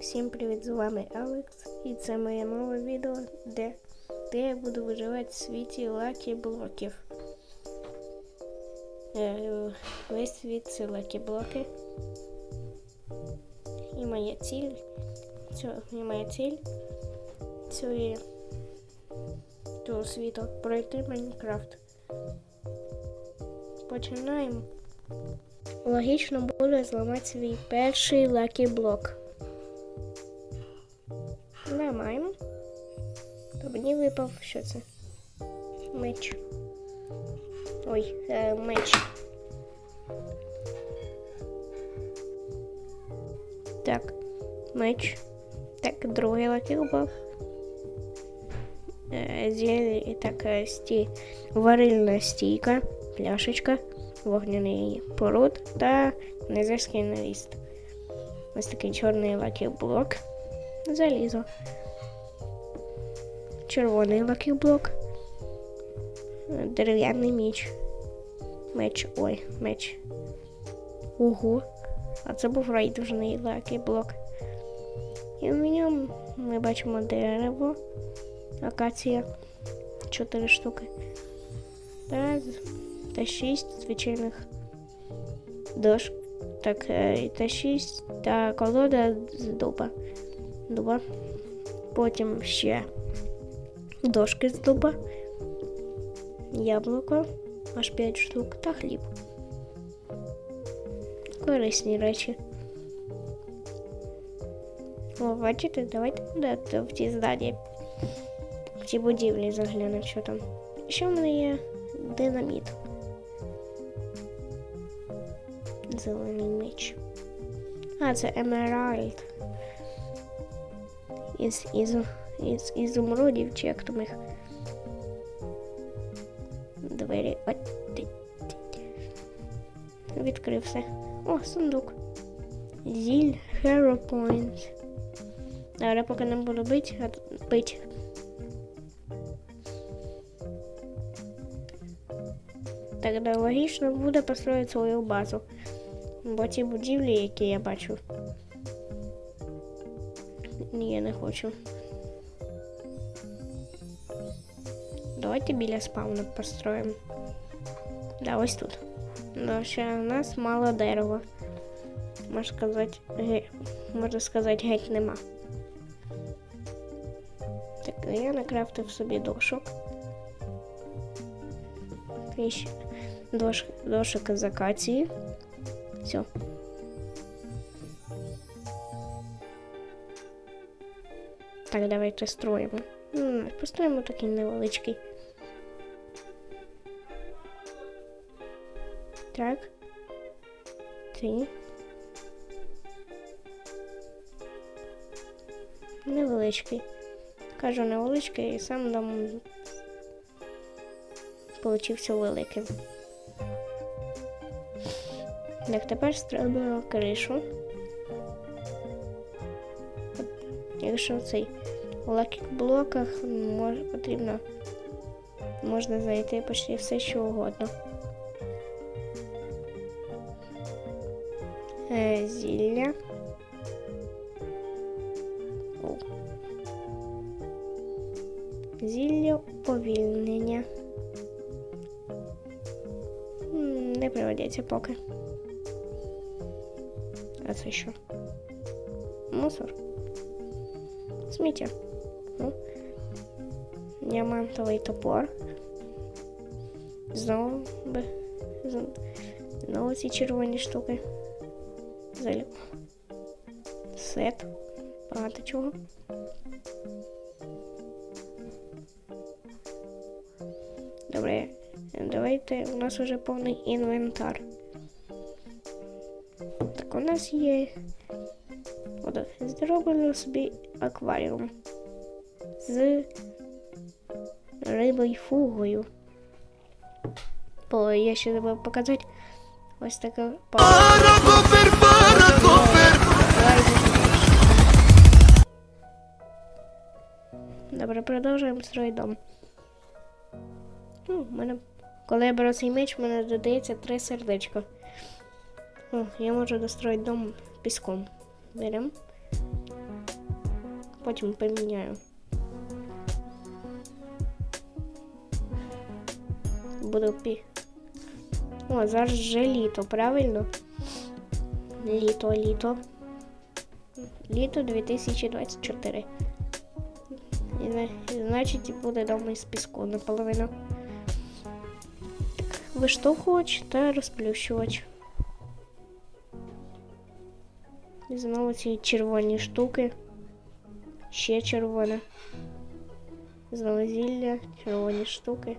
Всім привіт, з вами Алекс, і це моє нове відео, де, де я буду виживати в світі лакі блоків. Е, Весь світ це лакі блоки. І моя ціль. Цього, і моя ціль цієї цього світу пройти Майнкрафт. Починаємо. Логічно буде зламати свій перший лакі блок. Ламаємо. То мені випав що це? Меч. Ой, е, меч. Так, меч. Так, другий лакілбок. Е, зелень, так, е, сті, варильна стійка, пляшечка, вогняний пород та незерський наріст. Ось такий чорний лакіблок. Залізо. Червоний лакіблок. Дерев'яний міч. Меч. Ой, меч. Ого. А це був райдужний лакіблок. І в ньому ми бачимо дерево, акація, 4 штуки. Та, та 6 звичайних дошк. Так, е, та 6 та колода з дуба. Дуба. Потім ще дошки з дуба, яблуко, аж 5 штук та хліб. Корисні речі. О, бачите, давайте да, в ті здання, в ті будівлі заглянемо, що там. Ще в мене є динаміт. Зелений меч. А, це емеральд. Із, із, із ізумрудів, чи як там їх. Двері. Відкрився. О, сундук. Зіль Hero Point. Добре, поки не буду бити, а бить. Тогда логічно буде построїти свою базу. Бо ті будівлі, які я бачу. Ні, я не хочу. Давайте біля спауна построїмо. Да, ось тут. Да, ще у нас мало дерева. Можна сказати, ге... можна сказати, геть нема. Так, я накрафтив собі дошок. Дош... дошок із акації. Все. Так, давайте строїмо. Построїмо такий невеличкий. Так. Ти. Невеличкий. Кажу невеличкий і сам дом получився великим. Так, тепер строїмо кришу. Якщо цей у лакік-блоках мож, потрібно можна знайти почти все, що угодно. Е, зілля. О. Зілля уповільнення. Не пригодяться поки. А це? Мусор. Сміття. Ну. Діамантовий топор. Знову би. Знову ці червоні штуки. Залю. Сет. Багато чого. Добре. Давайте. У нас вже повний інвентар. Нас є. От, зробили собі акваріум з рибою фугою. Бо я ще забув показати ось таке Паракофер, паракофер. Добре, продовжуємо строїти дом. Ну, мене, коли я беру цей меч, в мене додається три сердечка. О, я можу достроїти дом піском. Беремо. потім поміняю. Буду пі. О, зараз вже літо, правильно? Літо, літо. Літо 2024. І, значить буде дома із піску наполовину. Виштовхувач та розплющувач. І знову ці червоні штуки. Ще червоне. Знову зілля, червоні штуки.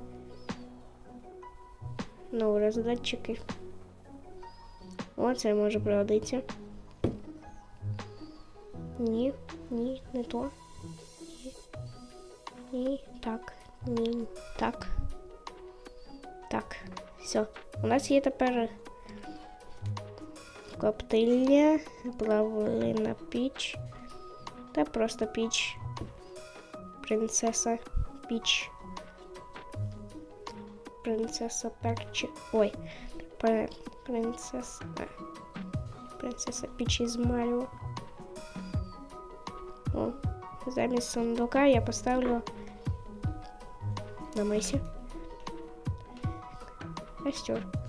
Знову роздатчики. О, це може пригодитися. Ні, ні, не то. Ні, ні, так, ні, так. Так, все. У нас є тепер коптильня, плавлина піч та просто піч. Принцеса піч. Принцеса перчі. Ой, принцеса. Принцеса піч із Маріо. О, замість сундука я поставлю на мисі. Костер.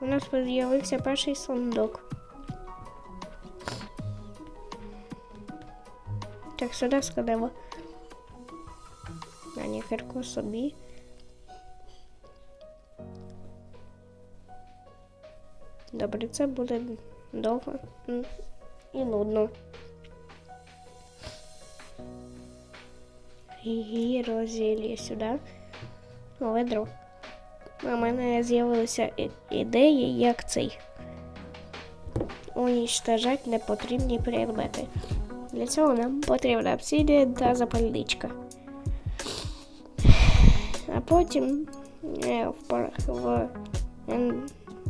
У нас з'явився перший сундук. Так, сюди складемо. А ніфірку собі. Добре, це буде довго і нудно. Гіро зілля сюди. Ведро. У мене з'явилися і- ідеї, як цей. Унічтожать непотрібні предмети. Для цього нам потрібна обсидія та запальничка. А потім, е, в, в,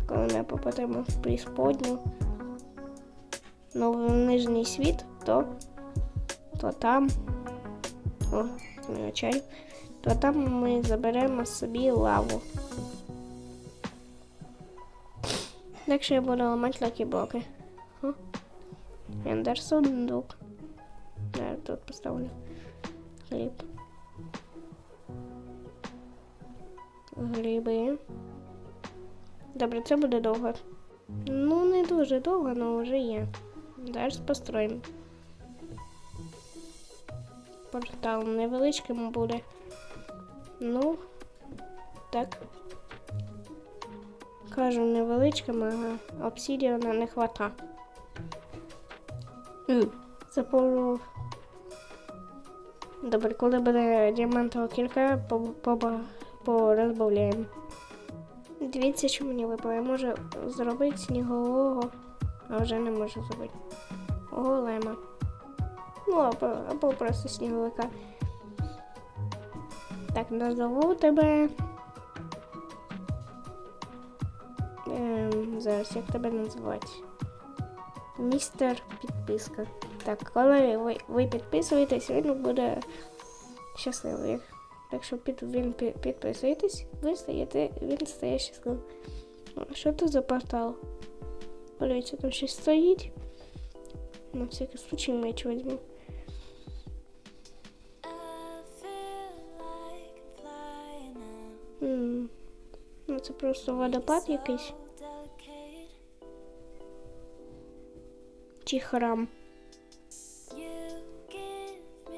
коли ми попадемо в преисподню, ну, в нижній світ, то, то там. О, не чай. То там ми заберемо собі лаву. Якщо я буду ламати такі блоки. О, Ендер сундук. Я тут поставлю хліб. Гриби. Добре, це буде довго. Ну, не дуже довго, але вже є. Зараз построїмо. Портал невеличким буде. Ну, так. Кажу невеличким, а обсідіана не хвата. Запору. Добре, коли буде діамантова кілька, по, по, порозбавляємо. Дивіться, що мені випало. Я можу зробити снігового, а вже не можу зробити. Голема. Ну, або, або просто сніговика. Так, назову тебе. Ем, зараз як тебе називати? Містер підписка. Так, коли ви, ви підписуєтесь, він буде щасливий. Так що під, він пі- підписуєтесь, ви стаєте, він стає щасливим. А що це за портал? Подивіться, там щось стоїть. На всякий случай меч візьму. М, Ну, це просто водопад якийсь. Чи храм.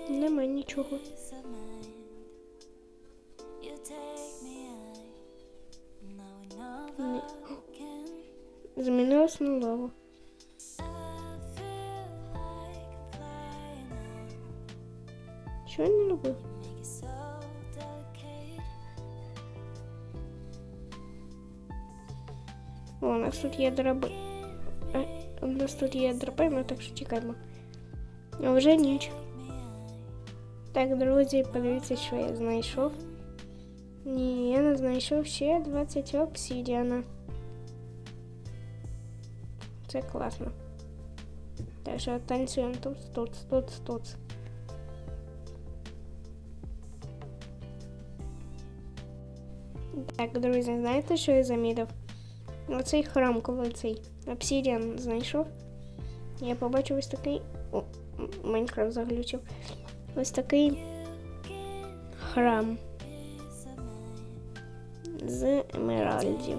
Нема нічого. can. Змінилось на лаву. Що я не робив? О, у нас тут є дроби. Е, У нас тут є драбина, так що чекаємо. А вже ніч. Так, друзі, подивіться, що я знайшов. Ні, я не знайшов ще 20 обсидіана. Це класно. Так що танцюємо тут, тут, тут, тут. Так, друзі, знаєте, що я замітив? Оцей храм, коли цей обсидіан знайшов, Я побачив ось такий. О, Майнкрафт заглючив. Ось такий храм з емеральдів.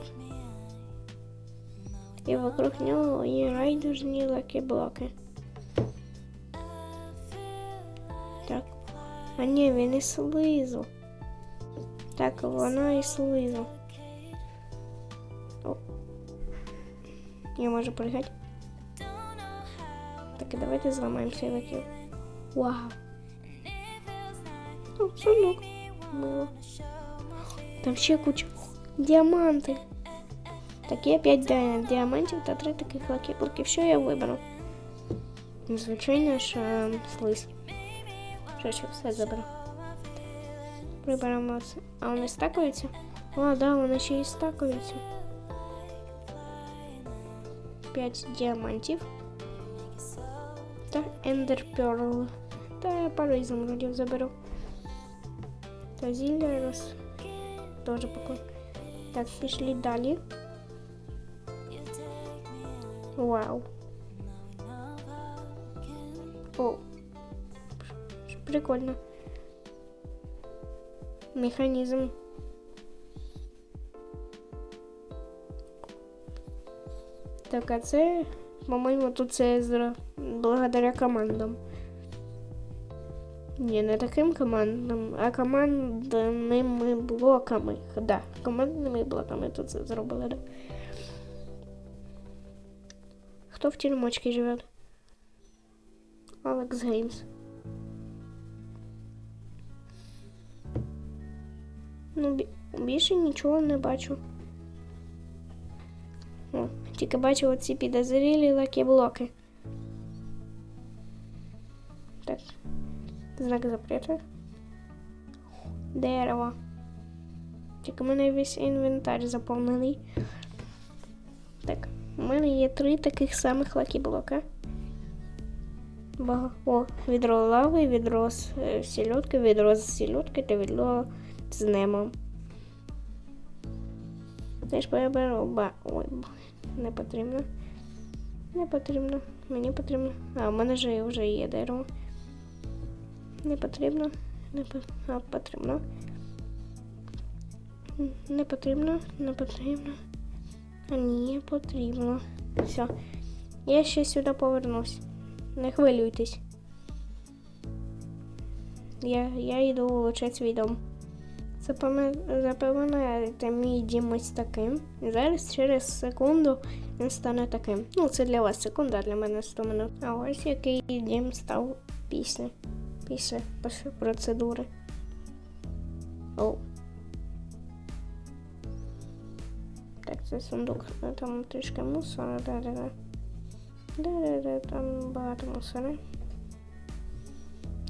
І вокруг нього є райдужні лаки-блоки. Так. А ні, він із слизу. Так, вона із слизу. Я можу пригати. Так, давайте зламаємо цей лаків. Вау. О, сундук. Мило. Там ще куча. Діаманти. Так, є 5 ди- діамантів та 3 таких лаки-блоків. Що я виберу? Звичайно ж, е, слиз. Що ще все заберу. Приберемо це. А вони стакуються? О, да, вони ще і стакуються. 5 діамантів. Та Ender Pearl. Та я пару ізумрудів заберу. Та зілля роз... Тоже поклад. Так, пішли далі. Вау. О. Ш- Прикольно. Механізм. Так, а це, по-моєму, тут це зра- благодаря командам. Ні, не таким командам, а командними блоками. Да, командними блоками тут це зробили. Да. Хто в тюрмочці живе? Алекс Геймс. Ну, бі- більше нічого не бачу. О, тільки бачу оці підозрілі лакі-блоки. Так. Знак запрету. Дерево. Тільки в мене весь інвентар заповнений. Так, у мене є три таких самих лакі-блока. О, відро лави, відро з е, сільотки, відро з сільотки та відро з немом. Теж переберу. Ба. Ой, не потрібно. Не потрібно. Мені потрібно. А, у мене вже, вже є дерево. Не потрібно. Не а, потрібно. Не потрібно, не потрібно. А ні, потрібно. Все. Я ще сюди повернусь. Не хвилюйтесь. Я, я йду улучшати свій дом. Запевняєте мій дім ось таким. І зараз через секунду він стане таким. Ну, це для вас секунда, а для мене 100 минут. А ось який дім став після. Після процедури. О. Так, це сундук. Там трішки мусора, да-да-да. Да-да-да, там багато мусора.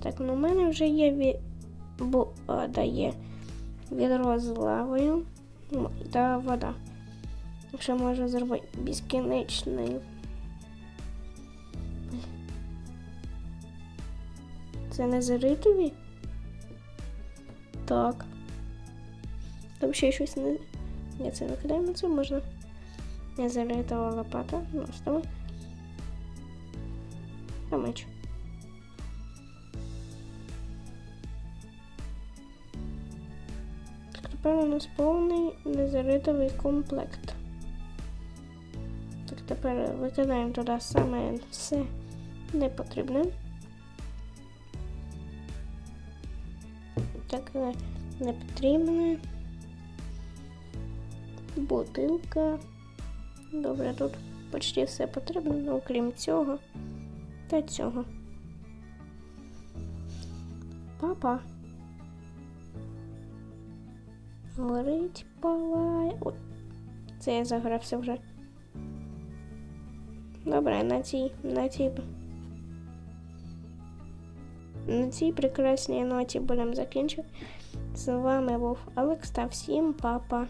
Так, ну в мене вже є ві... Бо, а, да, є відро з лавою та вода. Якщо можу зробити безкінечний. Це не заритові? Так. Там ще щось не. Ні, це викидаємо, це можна. Не заритова лопата. Ну, ставимо. Та меч. Тепер у нас повний незаритовий комплект. Так, тепер викидаємо туди саме все непотрібне. Так, е, не потрібне. Бутилка. Добре, тут почти все потрібно, ну, окрім цього та цього. Папа. Горить, палай. Ой, це я загрався вже. Добре, на цій, на цій. На цій прекрасній ноті будемо закінчувати. З вами був Алекс та всім папа.